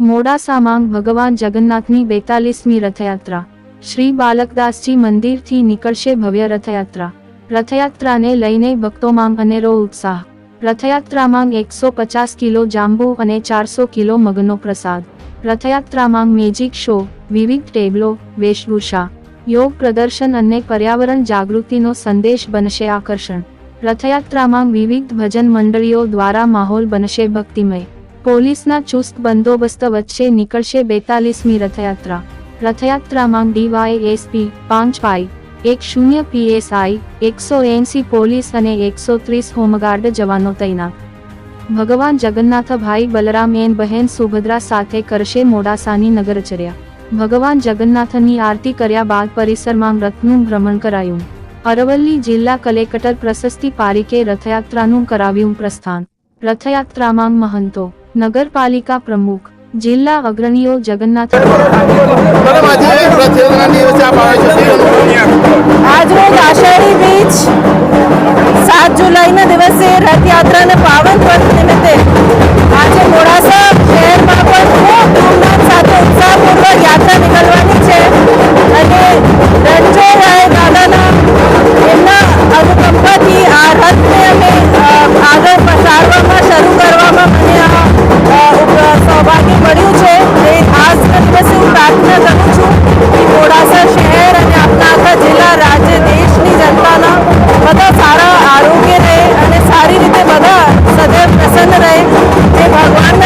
મોડાસામાં ભગવાન જગન્નાથની બેતાલીસમી રથયાત્રા. શ્રી બાલકદાસજી મંદિરથી નીકળશે ભવ્ય રથયાત્રા. રથયાત્રાને લઈને ભક્તોમાં અનેરો ઉત્સાહ. રથયાત્રામાં એકસો પચાસ કિલો જાંબુ અને ચારસો કિલો મગનો પ્રસાદ. રથયાત્રામાં મેજિક શો, વિવિધ ટેબલો, વેશભૂષા, યોગ પ્રદર્શન અને પર્યાવરણ જાગૃતિનો સંદેશ બનશે આકર્ષણ. રથયાત્રામાં વિવિધ ભજન મંડળીઓ દ્વારા માહોલ બનશે ભક્તિમય. પોલીસના ચુસ્ત બંદોબસ્ત વચ્ચે નીકળશે બેતાલીસમી રથયાત્રા. રથયાત્રામાં ડીવાયએસપી પાંચ પાઈ એક શૂન્ય પીએસઆઈ, એકસો એંસી પોલીસ અને એકસો ત્રીસ હોમગાર્ડ જવાનો તૈનાત. ભગવાન જગન્નાથ ભાઈ બલરામ એન બહેન સુભદ્રા સાથે કરશે મોડાસાની નગરચર્યા. ભગવાન જગન્નાથની આરતી કર્યા બાદ પરિસરમાં રથનું ભ્રમણ કરાયું. અરવલ્લી જિલ્લા કલેક્ટર પ્રશસ્તિ પારીકે રથયાત્રાનું કરાવ્યું પ્રસ્થાન. રથયાત્રામાં મહંતો નગરપાલિકા પ્રમુખ, જિલ્લા અગ્રણીઓ જગન્નાથ? આજરોજ આષાઢી બીજ સાત જુલાઈના દિવસે રથયાત્રાના પાવન પર્વ નિમિત્તે આજે મોડાસા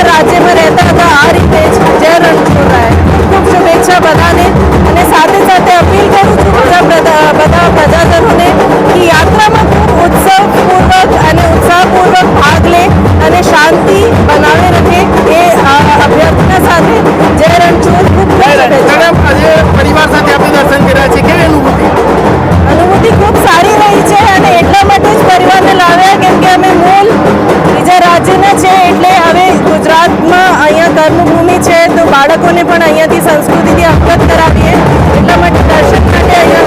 ભગવાનના રાજ્યમાં રહેતા હતા. આ રીતે જ જય રણછોડરાય ખૂબ શુભેચ્છા બધાને અને સાથે સાથે અપીલ કરું છું બધા બધા પ્રજાજનોને કે યાત્રામાં ખૂબ ઉત્સવપૂર્વક અને ઉત્સાહપૂર્વક ભાગ લે અને શાંતિ બનાવે રાખે એ અભ્યર્થના સાથે જય રણછોડ. ખૂબ પરિવાર સાથે આપણે દર્શન કર્યા છે. કેવી અનુભૂતિ? અનુભૂતિ ખૂબ સારી રહી છે અને એટલા માટે જ પરિવારને લાવ્યા કેમ કે અમે મૂળ કર્મભૂમિ છે તો બાળકોને પણ અહીંયાથી સંસ્કૃતિથી અવગત કરાવીએ. એટલા માટે દર્શન માટે અહીંયા